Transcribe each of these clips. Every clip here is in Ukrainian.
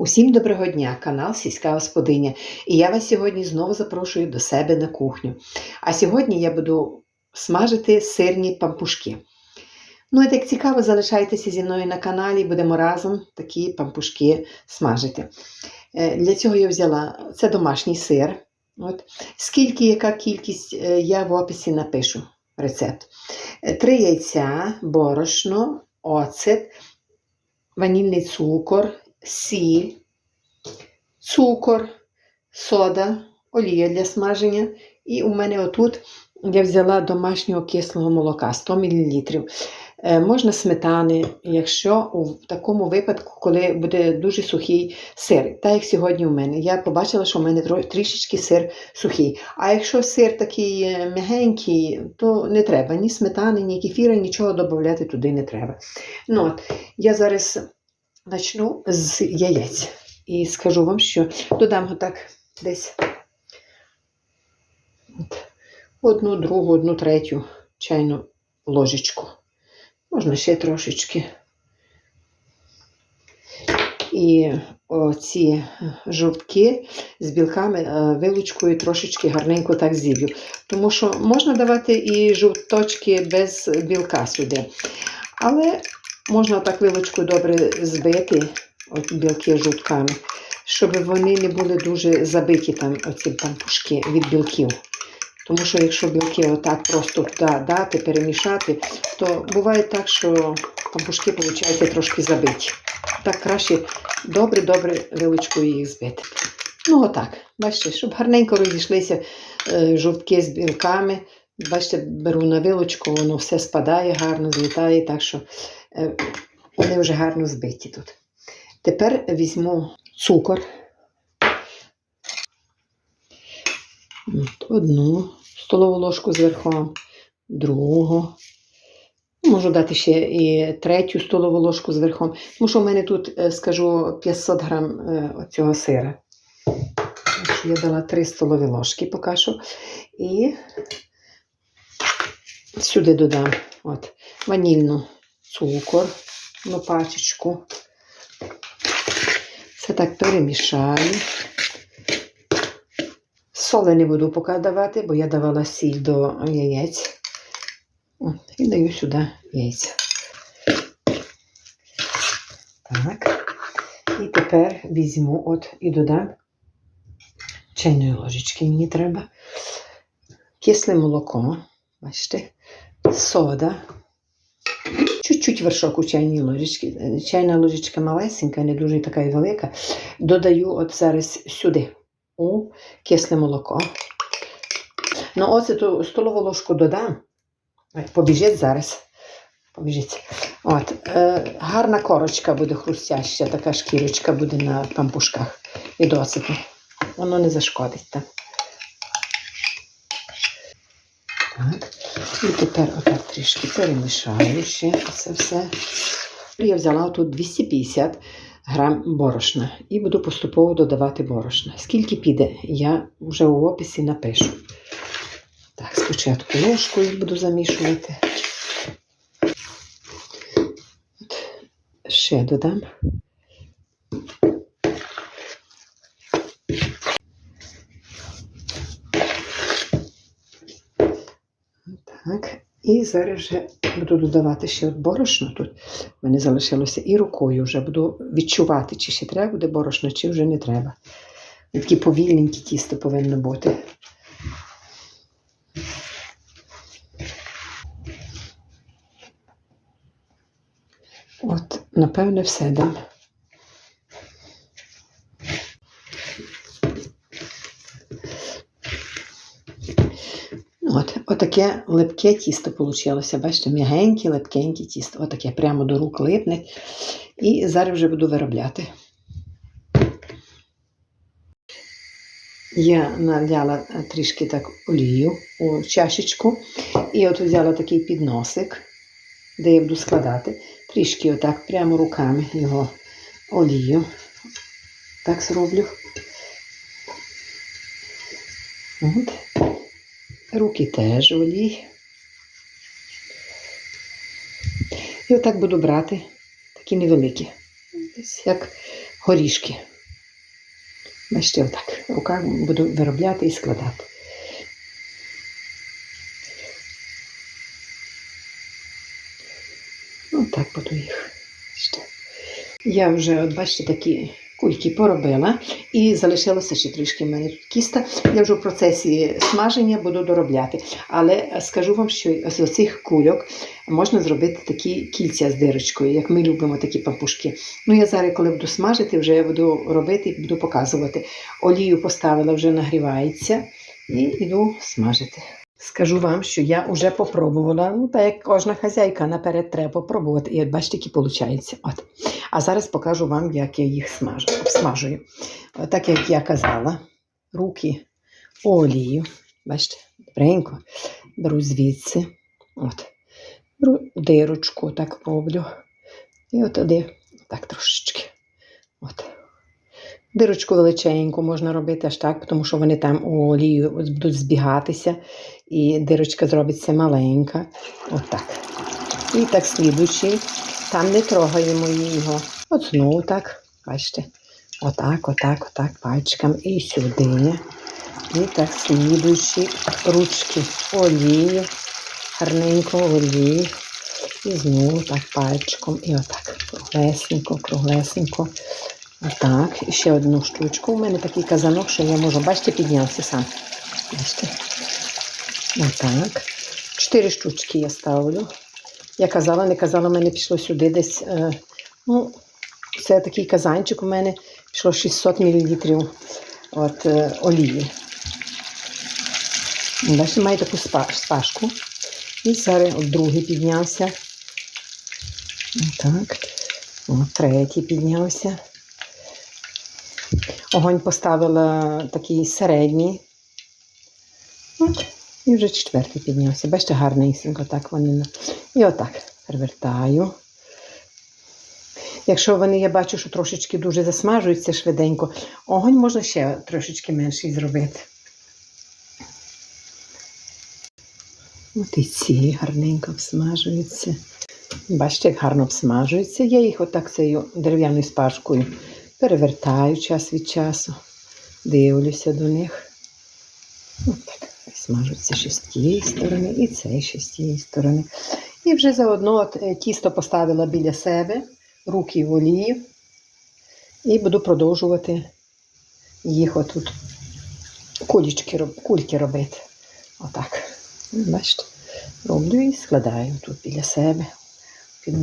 Усім доброго дня, канал Сільська Господиня. І я вас сьогодні знову запрошую до себе на кухню. А сьогодні я буду смажити сирні пампушки. Ну, і так цікаво, залишайтеся зі мною на каналі, будемо разом такі пампушки смажити. Е, Для цього я взяла це домашній сир. От. Скільки, яка кількість, е, я в описі напишу рецепт. Е, Три яйця, борошно, оцет, ванільний цукор, сіль, цукор, сода, олія для смаження. І у мене отут я взяла домашнього кислого молока 100 мл. Е, Можна сметани, якщо у такому випадку, коли буде дуже сухий сир, так як сьогодні у мене. Я побачила, що у мене трішечки сир сухий. А якщо сир такий е, м'ягенький, то не треба ні сметани, ні кефіра, нічого додати туди не треба. Ну, от, я зараз почну з яєць. І скажу вам, що додам отак десь одну, другу, одну третю чайну ложечку. Можна ще трошечки. І ці жовтки з білками е, вилучкою трошечки гарненько так зіллю. Тому що можна давати і жовточки без білка сюди. Але можна так вилочкою добре збити от білки жовтками, щоб вони не були дуже забиті там, оці пампушки від білків. Тому що якщо білки отак просто туди дати, перемішати, то буває так, що пампушки виходять трошки забиті. Так краще добре-добре вилочкою їх збити. Ну, отак. Бачите, щоб гарненько розійшлися е, жовтки з білками. Бачите, беру на вилочку, воно все спадає, гарно злітає, так що вони вже гарно збиті тут. Тепер візьму цукор. Одну столову ложку зверху, другу. Можу дати ще і третю столову ложку зверху. Тому що в мене тут, е, скажу, 500 грам е, оцього сира. Я дала 3 столові ложки поки що. І сюди додам от, ванільну цукор, ну, пачечку. Це так перемішаю. Соли не буду поки давати, бо я давала сіль до яєць. І даю сюди яйця. Так. І тепер візьму от і додам чайної ложечки мені треба. Кисле молоко, бачите, сода. Чуть-чуть вершок у чайній ложечці. Чайна ложечка малесенька, не дуже така і велика. Додаю от зараз сюди у кисле молоко. Ну, оце ту столову ложку додам. Побіжить зараз. Побіжить. От, е, гарна корочка буде хрустяща, така шкірочка буде на пампушках від оцету. Воно не зашкодить. Так. І тепер отак трішки перемішаю ще це все. Я взяла тут 250 грам борошна і буду поступово додавати борошна. Скільки піде, я вже у описі напишу. Так, спочатку ложкою буду замішувати. От, ще додам. Так, і зараз вже буду додавати ще борошно тут. У мене залишилося і рукою вже буду відчувати, чи ще треба буде борошно, чи вже не треба. Такі повільненькі тісто повинно бути. От, напевне, все дам. От, отаке липке тісто вийшло. Бачите, м'ягеньке, липкеньке тісто. Отаке прямо до рук липне. І зараз вже буду виробляти. Я наляла трішки так олію у чашечку. І от взяла такий підносик, де я буду складати. Трішки отак прямо руками його олію. Так зроблю. От. Руки теж олій. І отак буду брати такі невеликі, десь як горішки. Бачите, отак. Руках буду виробляти і складати. Отак буду їх. Я вже, от бачите, такі кульки поробила і залишилося ще трішки в мене тут кіста. Я вже в процесі смаження буду доробляти. Але скажу вам, що з оцих кульок можна зробити такі кільця з дирочкою, як ми любимо такі пампушки. Ну, я зараз, коли буду смажити, вже буду робити і буду показувати. Олію поставила, вже нагрівається, і йду смажити. Скажу вам, що я вже попробувала. Ну, так як кожна хазяйка наперед треба попробувати. І от бачите, які виходить. От. А зараз покажу вам, як я їх смажу, обсмажую. От Так як я казала, руки у олію. Бачите, добренько. Беру звідси. От. Беру дирочку, так роблю. І от туди, так трошечки. Дирочку величеньку можна робити аж так, тому що вони там у олію будуть збігатися, і дирочка зробиться маленька. Отак. І так слідуючи, там не трогаємо його. От знову так, бачите, отак, отак, отак, пальчиком і сюди. І так слідуючи ручки олії, гарненько олії. І знову так пальчиком. І отак. Круглесенько, круглесенько. Отак. І ще одну штучку. У мене такий казанок, що я можу, бачите, піднявся сам. Бачите? Отак. Чотири штучки я ставлю. Я казала, не казала, в мене пішло сюди десь. Е, ну, це такий казанчик у мене пішло 600 мл от, е, олії. Бачите, має таку спашку. І зараз от другий піднявся. Так. От третій піднявся. Огонь поставила такий середній. От. І вже четвертий піднявся. Бачите, гарненько так вони. І отак перевертаю. Якщо вони, я бачу, що трошечки дуже засмажуються швиденько, огонь можна ще трошечки менший зробити. От і ці гарненько обсмажуються. Бачите, як гарно обсмажуються. Я їх отак цією дерев'яною спашкою перевертаю час від часу, дивлюся до них. От так. Смажуться ще з тієї сторони і цей ще з тієї сторони. І вже заодно е, тісто поставила біля себе, руки в олії, і буду продовжувати їх отут кулічки, кульки робити. Отак. Бачите, роблю і складаю тут біля себе під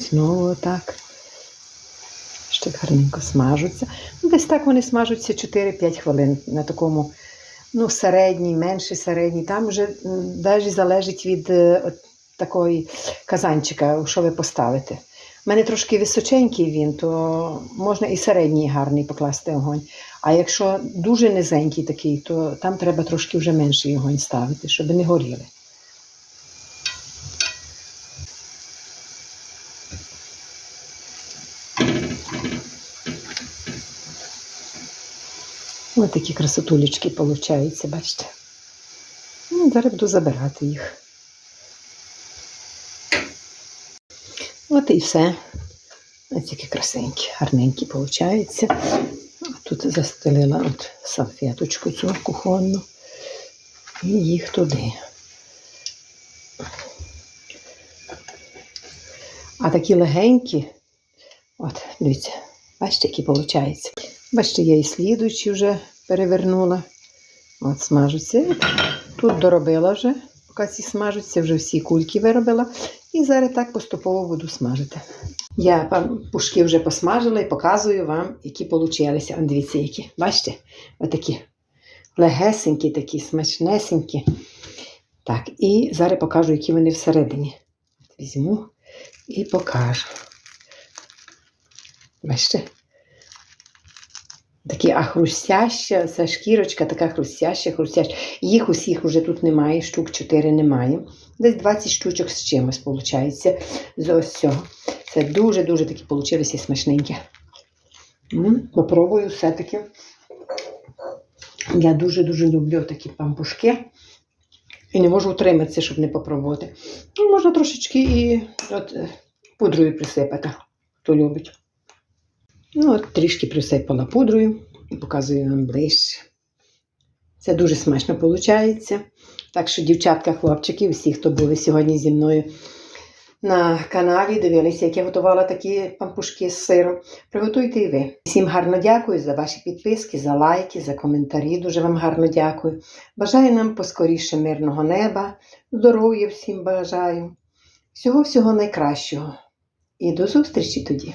Знову так. Ще гарненько смажуться. Ну, Десь так вони смажуться 4-5 хвилин на такому ну, середній, менший середній. Там вже навіть залежить від е, от такої казанчика, що ви поставите. У мене трошки височенький він, то можна і середній гарний покласти огонь. А якщо дуже низенький такий, то там треба трошки вже менший огонь ставити, щоб не горіли. Ось такі красотулечки получаються, бачите. Ну, зараз буду забирати їх. От і все. Ось такі красенькі, гарненькі получаються. Тут застелила от салфеточку цю кухонну. І їх туди. А такі легенькі, от, дивіться, бачите, які виходять. Бачите, я і слідуючі вже перевернула. От смажуться. Тут доробила вже, поки ці смажуться, вже всі кульки виробила. І зараз так поступово буду смажити. Я пушки вже посмажила і показую вам, які получилися. Дивіться, які. Бачите? Отакі легесенькі, такі смачнесенькі. Так, і зараз покажу, які вони всередині. Візьму і покажу. Бачите? Такі, а хрустяща, ця шкірочка така хрустяща, хрустяща. Їх усіх вже тут немає, штук 4 немає. Десь 20 штучок з чимось, виходить, з ось цього. Це дуже-дуже такі получилися смачненькі. Попробую все-таки. Я дуже-дуже люблю такі пампушки. І не можу утриматися, щоб не попробувати. Ну, можна трошечки і от, е, пудрою присипати, хто любить. Ну, от трішки присипала пудрою і показую вам ближче. Це дуже смачно виходить. Так що, дівчатка, хлопчики, всі, хто були сьогодні зі мною на каналі, дивилися, як я готувала такі пампушки з сиром. Приготуйте і ви. Всім гарно дякую за ваші підписки, за лайки, за коментарі. Дуже вам гарно дякую. Бажаю нам поскоріше мирного неба, здоров'я всім бажаю. Всього-всього найкращого. І до зустрічі тоді!